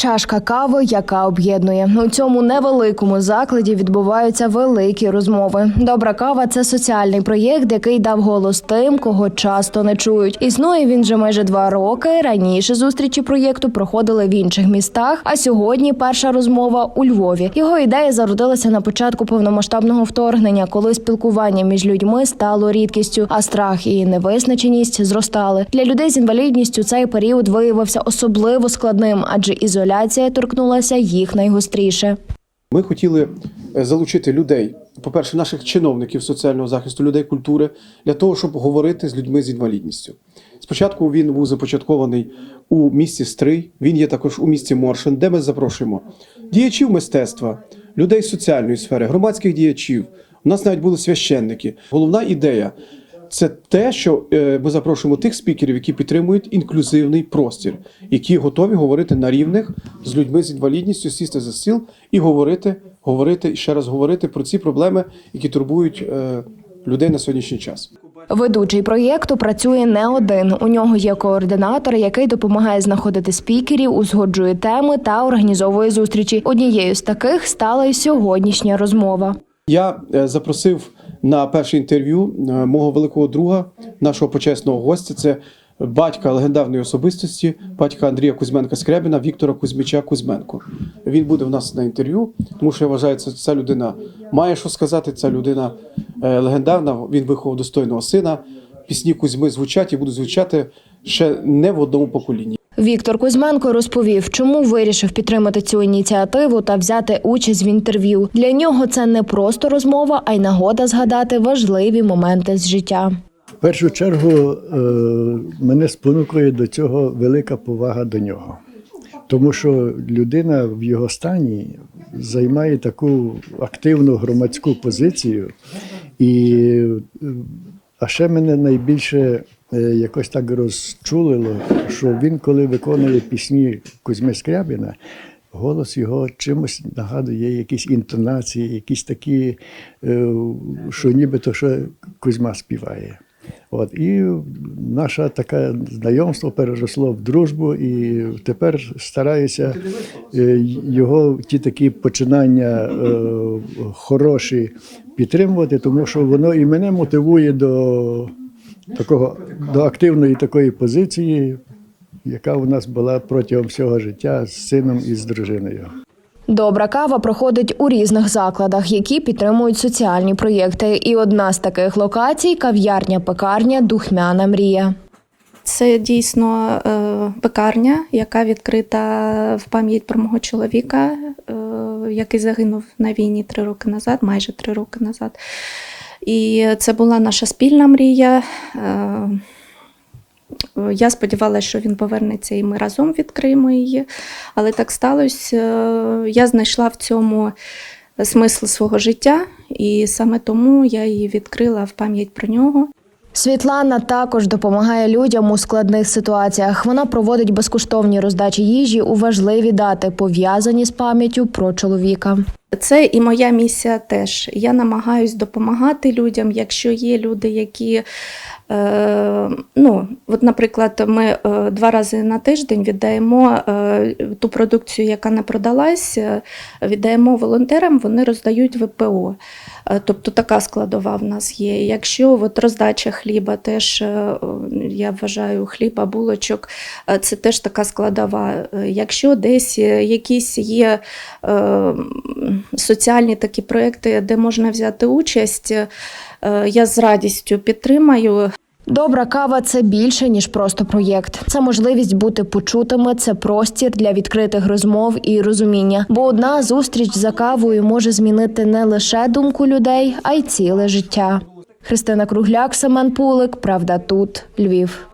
Чашка кави, яка об'єднує у цьому невеликому закладі. Відбуваються великі розмови. Добра кава це соціальний проєкт, який дав голос тим, кого часто не чують. Існує він вже майже два роки. Раніше зустрічі проєкту проходили в інших містах. А сьогодні перша розмова у Львові. Його ідея зародилася на початку повномасштабного вторгнення, коли спілкування між людьми стало рідкістю, а страх і невизначеність зростали. Для людей з інвалідністю цей період виявився особливо складним, адже ізоляція торкнулася їх найгостріше. Ми хотіли е, залучити людей, по-перше, наших чиновників соціального захисту, людей культури, для того, щоб говорити з людьми з інвалідністю. Спочатку він був започаткований у місті Стрий, він є також у місті Моршин, де ми запрошуємо діячів мистецтва, людей соціальної сфери, громадських діячів. У нас навіть були священники. Головна ідея це те, що е, ми запрошуємо тих спікерів, які підтримують інклюзивний простір, які готові говорити на рівних з людьми з інвалідністю, сісти за стіл і говорити, говорити і ще раз говорити про ці проблеми, які турбують е, людей на сьогоднішній час. Ведучий проєкту працює не один. У нього є координатор, який допомагає знаходити спікерів, узгоджує теми та організовує зустрічі. Однією з таких стала й сьогоднішня розмова. Я е, запросив на перше інтерв'ю е, мого великого друга, нашого почесного гостя. Це батька легендарної особистості, батька Андрія Кузьменка Скрябіна, Віктора Кузьмича Кузьменко. Він буде в нас на інтерв'ю, тому що я вважаю, що ця людина має що сказати. Ця людина е, легендарна. Він виховав достойного сина. Пісні Кузьми звучать і будуть звучати ще не в одному поколінні. Віктор Кузьменко розповів, чому вирішив підтримати цю ініціативу та взяти участь в інтерв'ю. Для нього це не просто розмова, а й нагода згадати важливі моменти з життя. В першу чергу е, мене спонукує до цього велика повага до нього. Тому що людина в його стані займає таку активну громадську позицію. І, е, а ще мене найбільше якось так розчулило, що він, коли виконує пісні Кузьми Скрябіна, голос його чимось нагадує якісь інтонації, якісь такі, е, що нібито що Кузьма співає. От, і наше таке знайомство переросло в дружбу, і тепер стараюся е, його ті такі починання е, хороші підтримувати, тому що воно і мене мотивує до такого до активної такої позиції, яка у нас була протягом всього життя з сином і з дружиною. Добра кава проходить у різних закладах, які підтримують соціальні проєкти. І одна з таких локацій кав'ярня-пекарня Духмяна мрія. Це дійсно е, пекарня, яка відкрита в пам'ять про мого чоловіка, е, який загинув на війні три роки назад, майже три роки назад. І це була наша спільна мрія. Е, Я сподівалася, що він повернеться і ми разом відкриємо її. Але так сталося. Е, Я знайшла в цьому смисл свого життя, і саме тому я її відкрила в пам'ять про нього. Світлана також допомагає людям у складних ситуаціях. Вона проводить безкоштовні роздачі їжі у важливі дати, пов'язані з пам'яттю про чоловіка. Це і моя місія теж. Я намагаюсь допомагати людям, якщо є люди, які. Е, ну, от, наприклад, ми е, два рази на тиждень віддаємо е, ту продукцію, яка не продалась, віддаємо волонтерам, вони роздають ВПО. Тобто така складова в нас є. Якщо от роздача хліба, теж я вважаю, хліба, булочок, це теж така складова. Якщо десь якісь є е, соціальні такі проекти, де можна взяти участь, е, я з радістю підтримаю. Добра кава це більше ніж просто проєкт. Це можливість бути почутими, це простір для відкритих розмов і розуміння. Бо одна зустріч за кавою може змінити не лише думку людей, а й ціле життя. Христина Кругляк, Семен Пулик. Правда, тут Львів.